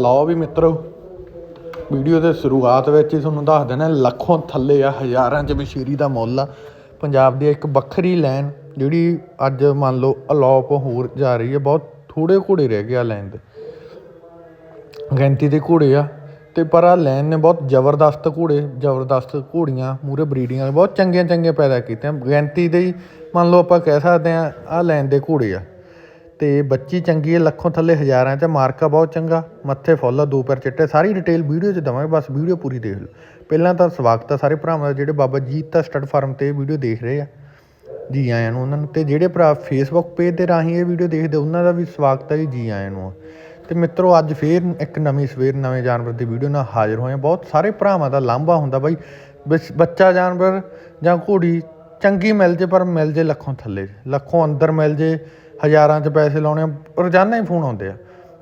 ਲਓ ਵੀ ਮਿੱਤਰੋ, ਵੀਡੀਓ ਦੇ ਸ਼ੁਰੂਆਤ ਵਿੱਚ ਹੀ ਤੁਹਾਨੂੰ ਦੱਸ ਦੇਣਾ ਲੱਖੋਂ ਥੱਲੇ ਆ, ਹਜ਼ਾਰਾਂ ਚ ਮਸ਼ੀਰੀ ਦਾ ਮੁੱਲ ਆ। ਪੰਜਾਬ ਦੀ ਇੱਕ ਵੱਖਰੀ ਲਾਈਨ ਜਿਹੜੀ ਅੱਜ ਮੰਨ ਲਓ ਅਲੋਪ ਹੋਰ ਜਾ ਰਹੀ ਹੈ, ਬਹੁਤ ਥੋੜੇ ਘੋੜੇ ਰਹਿ ਗਏ ਆ ਲਾਈਨ ਦੇ। ਗਿਣਤੀ ਦੇ ਘੋੜੇ ਆ, ਤੇ ਪਰ ਆ ਲੈਨ ਨੇ ਬਹੁਤ ਜ਼ਬਰਦਸਤ ਘੋੜੇ, ਜ਼ਬਰਦਸਤ ਘੋੜੀਆਂ ਮੂਰੇ ਬਰੀਡਿੰਗਾਂ ਬਹੁਤ ਚੰਗੀਆਂ ਚੰਗੀਆਂ ਪੈਦਾ ਕੀਤੀਆਂ। ਗਿਣਤੀ ਦੇ ਹੀ ਮੰਨ ਲਓ ਆਪਾਂ ਕਹਿ ਸਕਦੇ ਆ ਆ ਲੈਨ ਦੇ ਘੋੜੇ ਆ। ਤੇ ਬੱਚੀ ਚੰਗੀ ਹੈ, ਲੱਖੋਂ ਥੱਲੇ ਹਜ਼ਾਰਾਂ ਚ ਮਾਰਕਾ ਬਹੁਤ ਚੰਗਾ। ਮੱਥੇ ਫੁੱਲ ਆ, ਦੋ ਪੈਰ ਚਿੱਟੇ, ਸਾਰੀ ਡਿਟੇਲ ਵੀਡੀਓ 'ਚ ਦਵਾਂਗੇ, ਬਸ ਵੀਡੀਓ ਪੂਰੀ ਦੇਖ ਲਓ। ਪਹਿਲਾਂ ਤਾਂ ਸਵਾਗਤ ਆ ਸਾਰੇ ਭਰਾਵਾਂ ਦਾ, ਜਿਹੜੇ ਬਾਬਾ ਜੀਤ ਦਾ ਸਟੱਡ ਫਾਰਮ ਤੇ ਵੀਡੀਓ ਦੇਖ ਰਹੇ ਆ। ਜੀ ਆਇਆਂ ਨੂੰ ਉਹਨਾਂ ਨੂੰ, ਤੇ ਜਿਹੜੇ ਭਰਾ ਫੇਸਬੁੱਕ ਪੇਜ ਤੇ ਰਾਹੀਂ ਇਹ ਵੀਡੀਓ ਦੇਖਦੇ, ਉਹਨਾਂ ਦਾ ਵੀ ਸਵਾਗਤ ਹੈ ਜੀ ਜੀ ਆਇਆਂ ਨੂੰ ਤੇ ਮਿੱਤਰੋ, ਅੱਜ ਫੇਰ ਇੱਕ ਨਵੀਂ ਸਵੇਰ, ਨਵੇਂ ਜਾਨਵਰ ਦੀ ਵੀਡੀਓ ਨਾਲ ਹਾਜ਼ਰ ਹੋਏ ਹਾਂ ਬਹੁਤ ਸਾਰੇ ਭਰਾਵਾਂ ਦਾ ਲਾਂਭਾ ਹੁੰਦਾ ਬਾਈ, ਬਸ ਬੱਚਾ ਜਾਨਵਰ ਜਾਂ ਘੋੜੀ ਚੰਗੀ ਮਿਲ ਜੇ, ਪਰ ਮਿਲ ਜੇ ਲੱਖੋਂ ਥੱਲੇ, ਲੱਖੋਂ ਅੰਦਰ ਮਿਲ ਜੇ ਹਜ਼ਾਰਾਂ 'ਚ ਪੈਸੇ ਲਾਉਣੇ ਆ, ਰੋਜ਼ਾਨਾ ਹੀ ਫੋਨ ਆਉਂਦੇ ਆ।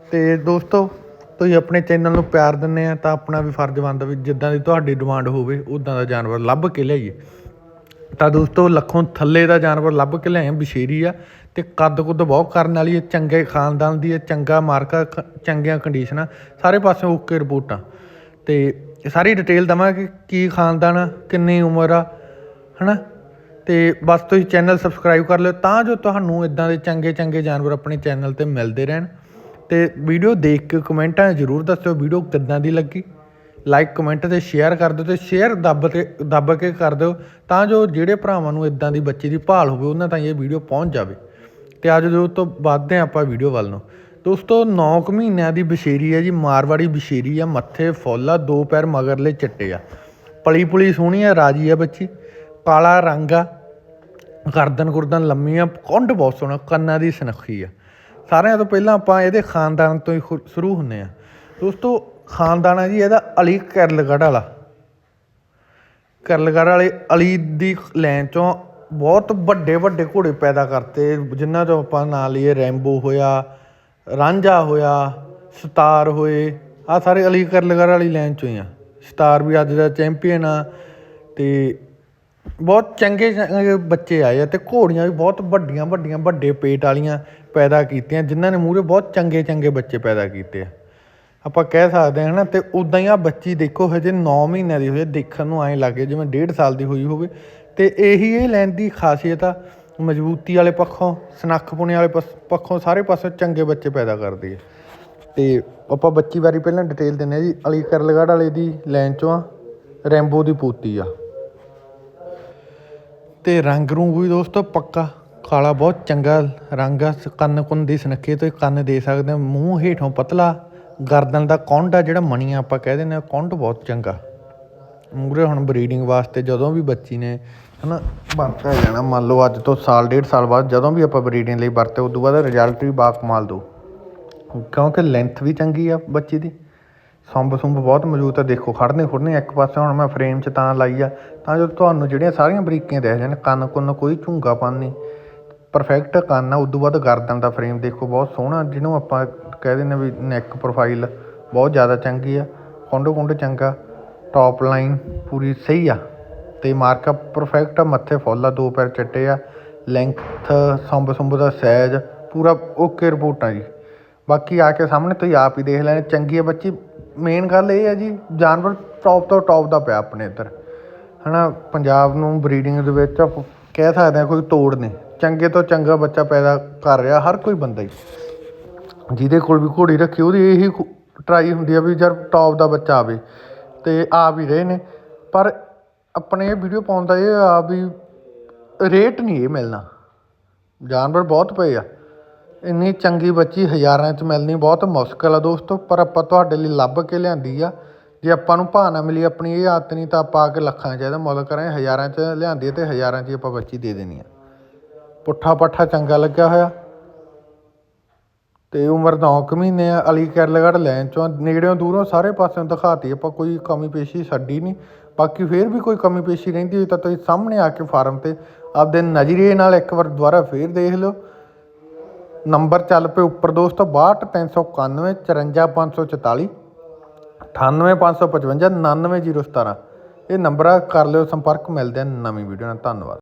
ਅਤੇ ਦੋਸਤੋ ਤੁਸੀਂ ਆਪਣੇ ਚੈਨਲ ਨੂੰ ਪਿਆਰ ਦਿੰਦੇ ਆ ਤਾਂ ਆਪਣਾ ਵੀ ਫਰਜ਼ ਬਣਦਾ ਵੀ ਜਿੱਦਾਂ ਦੀ ਤੁਹਾਡੀ ਡਿਮਾਂਡ ਹੋਵੇ ਉੱਦਾਂ ਦਾ ਜਾਨਵਰ ਲੱਭ ਕੇ ਲਿਆਈਏ। ਤਾਂ ਦੋਸਤੋ ਲੱਖੋਂ ਥੱਲੇ ਦਾ ਜਾਨਵਰ ਲੱਭ ਕੇ ਲਿਆਏ ਬਸ਼ੇਰੀ ਆ ਤੇ ਕੱਦ ਕੁੱਦ ਬਹੁਤ ਕਰਨ ਵਾਲੀ ਹੈ ਚੰਗੇ ਖਾਨਦਾਨ ਦੀ ਹੈ ਚੰਗਾ ਮਾਰਕਾ ਚੰਗੀਆਂ ਕੰਡੀਸ਼ਨਾਂ ਸਾਰੇ ਪਾਸੇ ਓਕੇ ਰਿਪੋਰਟਾਂ। ਤੇ ਸਾਰੀ ਡਿਟੇਲ ਦਵਾਂਗੇ ਕੀ ਖਾਨਦਾਨ ਆ ਕਿੰਨੀ ਉਮਰ ਆ ਹਨਾ? ਤੇ ਬਸ ਤੁਸੀਂ ਚੈਨਲ ਸਬਸਕ੍ਰਾਈਬ ਕਰ ਲਿਓ, ਤਾਂ ਜੋ ਤੁਹਾਨੂੰ ਇਦਾਂ ਦੇ ਚੰਗੇ ਚੰਗੇ ਜਾਨਵਰ ਆਪਣੇ ਚੈਨਲ ਤੇ ਮਿਲਦੇ ਰਹਿਣ। ਤੇ ਵੀਡੀਓ ਦੇਖ ਕੇ ਕਮੈਂਟਾਂ ਜ਼ਰੂਰ ਦੱਸਿਓ ਵੀਡੀਓ ਕਿੱਦਾਂ ਦੀ ਲੱਗੀ। ਲਾਈਕ ਕਮੈਂਟ ਤੇ ਸ਼ੇਅਰ ਕਰ ਦਿਓ ਤੇ ਸ਼ੇਅਰ ਦੱਬ ਕੇ ਦੱਬ ਕੇ ਕਰ ਦਿਓ, ਤਾਂ ਜੋ ਜਿਹੜੇ ਭਰਾਵਾਂ ਨੂੰ ਇਦਾਂ ਦੀ ਬੱਚੀ ਦੀ ਭਾਲ ਹੋਵੇ, ਉਹਨਾਂ ਤਾਈਂ ਇਹ ਵੀਡੀਓ ਪਹੁੰਚ ਜਾਵੇ। ਤੇ ਅੱਜ ਜੋ ਤੋਂ ਵੱਧਦੇ ਹਾਂ ਆਪਾਂ ਵੀਡੀਓ ਵੱਲ ਨੂੰ। ਦੋਸਤੋ 9 ਕੁ ਮਹੀਨਿਆਂ ਦੀ ਬਸ਼ੇਰੀ ਹੈ ਜੀ, ਮਾਰਵਾੜੀ ਬਸ਼ੇਰੀ ਆ, ਮੱਥੇ ਫੁੱਲ ਆ, ਦੋ ਪੈਰ ਮਗਰਲੇ ਚਿੱਟੇ ਆ। ਪਲੀ ਪੁਲੀ ਸੋਹਣੀ ਆ, ਰਾਜੀ ਆ ਬੱਚੀ, ਕਾਲਾ ਰੰਗ ਆ। ਗਰਦਨ ਗੁਰਦਨ ਲੰਮੀ ਆ ਕੁੰਡ ਬਹੁਤ ਸੋਹਣਾ, ਕੰਨਾਂ ਦੀ ਸੁਨੱਖੀ ਆ। ਸਾਰਿਆਂ ਤੋਂ ਪਹਿਲਾਂ ਆਪਾਂ ਇਹਦੇ ਖਾਨਦਾਨ ਤੋਂ ਹੀ ਖੁ- ਸ਼ੁਰੂ ਹੁੰਨੇ ਆ ਦੋਸਤੋ ਖਾਨਦਾਨ ਆ ਜੀ, ਇਹਦਾ ਅਲੀ ਕਰਲਗੜ ਵਾਲਾ। ਕਰਲਗੜ੍ਹ ਵਾਲੇ ਅਲੀ ਦੀ ਲਾਈਨ ਚੋਂ ਬਹੁਤ ਵੱਡੇ ਵੱਡੇ ਘੋੜੇ ਪੈਦਾ ਕਰਤੇ। ਜਿਨ੍ਹਾਂ ਤੋਂ ਆਪਾਂ ਨਾਂ ਲਈਏ, ਰੈਂਬੋ ਹੋਇਆ, ਰਾਂਝਾ ਹੋਇਆ, ਸਤਾਰ ਹੋਏ ਆ ਸਾਰੇ ਅਲੀ ਕਰਲਗੜ੍ਹ ਵਾਲੀ ਲਾਈਨ ਚੋਂ ਹੀ ਆ। ਸਤਾਰ ਵੀ ਅੱਜ ਦਾ ਚੈਂਪੀਅਨ ਆ ਤੇ ਬਹੁਤ ਚੰਗੇ ਚੰਗੇ ਬੱਚੇ ਆਏ ਆ ਤੇ ਘੋੜੀਆਂ ਵੀ ਬਹੁਤ ਵੱਡੀਆਂ ਵੱਡੀਆਂ, ਵੱਡੇ ਪੇਟ ਵਾਲੀਆਂ ਪੈਦਾ ਕੀਤੀਆਂ, ਜਿਨ੍ਹਾਂ ਨੇ ਮੂਹਰੇ ਬਹੁਤ ਚੰਗੇ ਚੰਗੇ ਬੱਚੇ ਪੈਦਾ ਕੀਤੇ ਆ। ਆਪਾਂ ਕਹਿ ਸਕਦੇ ਹਾਂ ਨਾ, ਤੇ ਉਦਾਂ ਹੀ ਆ ਬੱਚੀ ਦੇਖੋ, ਹਜੇ 9 ਮਹੀਨਿਆਂ ਦੀ ਹੋਈ ਹੈ ਦੇਖਣ ਨੂੰ ਐਂ ਲੱਗੇ ਜਿਵੇਂ 1.5 ਸਾਲ ਦੀ ਹੋਈ ਹੋਵੇ। ਤੇ ਇਹੀ ਇਹ ਲੈਣ ਦੀ ਖਾਸੀਅਤ ਆ, ਮਜ਼ਬੂਤੀ ਵਾਲੇ ਪੱਖੋਂ ਸਨੱਖਪੁਣੇ ਵਾਲੇ ਪਸ- ਪੱਖੋਂ ਸਾਰੇ ਪਾਸੇ ਚੰਗੇ ਬੱਚੇ ਪੈਦਾ ਕਰਦੀ ਹੈ ਤੇ ਆਪਾਂ ਬੱਚੀ ਬਾਰੇ ਪਹਿਲਾਂ ਡਿਟੇਲ ਦਿੰਦੇ ਹਾਂ ਜੀ ਅਲੀ ਕਰਲਗੜ੍ਹ ਵਾਲੇ ਦੀ ਲੈਣ ਚੋਂ ਆ, ਰੈਂਬੋ ਦੀ ਪੋਤੀ ਆ। ਤੇ ਰੰਗ ਰੂੰਗ ਵੀ ਦੋਸਤੋ ਪੱਕਾ, ਕਾਲਾ ਬਹੁਤ ਚੰਗਾ ਰੰਗ ਆ, ਕੰਨ ਕੁੰਨ ਦੀ ਸੁਨੱਖੇ ਤੋਂ ਕੰਨ ਦੇ ਸਕਦੇ ਹਾਂ, ਮੂੰਹ ਹੇਠੋਂ ਪਤਲਾ, ਗਰਦਨ ਦਾ ਕੌਂਡ ਆ ਜਿਹੜਾ ਮਣੀਆਂ ਆਪਾਂ ਕਹਿ ਦਿੰਦੇ ਆ ਕੌਂਡ ਬਹੁਤ ਚੰਗਾ। ਮੂਰੇ ਹੁਣ ਬਰੀਡਿੰਗ ਵਾਸਤੇ ਜਦੋਂ ਵੀ ਬੱਚੀ ਨੇ, ਹਨਾ ਵਰਤਿਆ ਜਾਣਾ ਮੰਨ ਲਓ ਅੱਜ ਤੋਂ ਸਾਲ, ਡੇਢ ਸਾਲ ਬਾਅਦ ਜਦੋਂ ਵੀ ਆਪਾਂ ਬਰੀਡਿੰਗ ਲਈ ਵਰਤੇ, ਉਦੋਂ ਬਾਅਦ ਰਿਜ਼ਲਟ ਵੀ ਬਾ ਕਮਾਲ ਦੋ। ਕਿਉਂਕਿ ਲੈਂਥ ਵੀ ਚੰਗੀ ਆ ਬੱਚੀ ਦੀ। ਸੰਭ ਸੁੰਬ ਬਹੁਤ ਮੌਜੂਦ ਆ, ਦੇਖੋ ਖੜਨੇ ਖੁੜਨੇ ਇੱਕ ਪਾਸੇ ਹੁਣ ਮੈਂ ਫਰੇਮ 'ਚ ਤਾਂ ਲਾਈ ਆ, ਤਾਂ ਜੋ ਤੁਹਾਨੂੰ ਜਿਹੜੀਆਂ ਸਾਰੀਆਂ ਬਰੀਕੀਆਂ ਦੇਖ ਜਾਣ, ਕੰਨ ਕੁੰਨ ਕੋਈ ਝੁੰਗਾਪਨ ਨਹੀਂ। ਪਰਫੈਕਟ ਕੰਨ ਆ ਉਦੋਂ ਬਾਅਦ ਗਰਦਨ ਦਾ ਫਰੇਮ ਦੇਖੋ, ਬਹੁਤ ਸੋਹਣਾ, ਜਿਹਨੂੰ ਆਪਾਂ ਕਹਿ ਦਿੰਦੇ ਵੀ ਨੈਕ ਪ੍ਰੋਫਾਈਲ ਬਹੁਤ ਜ਼ਿਆਦਾ ਚੰਗੀ ਆ ਕੁੰਡ ਕੁੰਡ ਚੰਗਾ ਟੌਪ ਲਾਈਨ ਪੂਰੀ ਸਹੀ ਆ, ਤੇ ਮਾਰਕਅਪ ਪਰਫੈਕਟ ਆ, ਮੱਥੇ ਫੁੱਲ ਆ, ਦੋ ਪੈਰ ਚਿੱਟੇ ਆ ਲੈਂਥ ਸੰਭ ਸੁੰਭ ਦਾ ਸਾਈਜ਼ ਪੂਰਾ ਓਕੇ ਰਿਪੋਰਟ ਆ ਜੀ। ਬਾਕੀ ਆ ਕੇ ਸਾਹਮਣੇ ਤੁਸੀਂ ਆਪ ਹੀ ਦੇਖ ਲੈਣੇ, ਚੰਗੀ ਆ ਬੱਚੀ ਮੇਨ ਗੱਲ ਇਹ ਹੈ ਜੀ, ਜਾਨਵਰ ਟੌਪ ਤੋਂ ਟੌਪ ਦਾ ਪਿਆ ਆਪਣੇ ਇੱਧਰ। ਹੈ ਨਾ ਪੰਜਾਬ ਨੂੰ ਬਰੀਡਿੰਗ ਦੇ ਵਿੱਚ ਆਪਾਂ ਕਹਿ ਸਕਦੇ ਹਾਂ ਕੋਈ ਤੋੜ ਨਹੀਂ। ਚੰਗੇ ਤੋਂ ਚੰਗਾ ਬੱਚਾ ਪੈਦਾ ਕਰ ਰਿਹਾ ਹਰ ਕੋਈ ਬੰਦਾ ਹੀ। ਜਿਹਦੇ ਕੋਲ ਵੀ ਘੋੜੀ ਰੱਖੀ, ਉਹਦੀ ਇਹੀ ਟਰਾਈ ਹੁੰਦੀ ਆ ਵੀ ਯਾਰ ਟੌਪ ਦਾ ਬੱਚਾ ਆਵੇ, ਤੇ ਆ ਵੀ ਰਹੇ ਨੇ। ਪਰ ਆਪਣੇ ਇਹ ਵੀਡੀਓ ਪਾਉਣ ਦਾ ਇਹ ਆ ਵੀ ਰੇਟ ਨਹੀਂ ਇਹ ਮਿਲਣਾ। ਜਾਨਵਰ ਬਹੁਤ ਪਏ ਆ। ਇੰਨੀ ਚੰਗੀ ਬੱਚੀ ਹਜ਼ਾਰਾਂ 'ਚ ਮਿਲਣੀ ਬਹੁਤ ਮੁਸ਼ਕਲ ਆ ਦੋਸਤੋ, ਪਰ ਆਪਾਂ ਤੁਹਾਡੇ ਲਈ ਲੱਭ ਕੇ ਲਿਆਂਦੀ ਆ। ਜੇ ਆਪਾਂ ਨੂੰ ਭਾਅ ਨਾ ਮਿਲੀ ਆਪਣੀ ਇਹ ਆਦਤ ਨਹੀਂ, ਤਾਂ ਆਪਾਂ ਆ ਕੇ ਲੱਖਾਂ 'ਚ ਇਹਦਾ ਮੁੱਲ ਕਰਾਂ ਹਜ਼ਾਰਾਂ 'ਚ ਲਿਆਂਦੀ ਆ ਤੇ ਹਜ਼ਾਰਾਂ 'ਚ ਹੀ ਆਪਾਂ ਬੱਚੀ ਦੇ ਦੇਣੀ ਆ। ਪੁੱਠਾ ਪੱਠਾ ਚੰਗਾ ਲੱਗਿਆ ਹੋਇਆ। ਤੇ ਉਮਰ 9 ਕੁ ਮਹੀਨੇ ਆ, ਅਲੀ ਕਰਲਗੜ੍ਹ ਲੈਣ ਚੋਂ ਨੇੜਿਓਂ ਦੂਰੋਂ ਸਾਰੇ ਪਾਸਿਓਂ ਦਿਖਾਤੀ ਆਪਾਂ, ਕੋਈ ਕਮੀ ਪੇਸ਼ੀ ਛੱਡੀ ਨਹੀਂ। ਬਾਕੀ ਫੇਰ ਵੀ ਕੋਈ ਕਮੀ ਪੇਸ਼ੀ ਰਹਿੰਦੀ ਹੋਈ ਤਾਂ ਤੁਸੀਂ ਸਾਹਮਣੇ ਆ ਕੇ ਫਾਰਮ ਤੇ ਆਪਦੇ ਨਜ਼ਰੀਏ ਨਾਲ ਇੱਕ ਵਾਰ ਦੁਬਾਰਾ ਫੇਰ ਦੇਖ ਲਿਓ। ਨੰਬਰ ਚੱਲ ਪਏ ਉੱਪਰ ਦੋਸਤੋ 62391 54544 98555 99017 ਇਹ ਨੰਬਰ ਆ ਕਰ ਲਿਓ ਸੰਪਰਕ, ਮਿਲਦੇ ਆ ਨਵੀਂ ਵੀਡੀਓ ਨਾਲ। ਧੰਨਵਾਦ।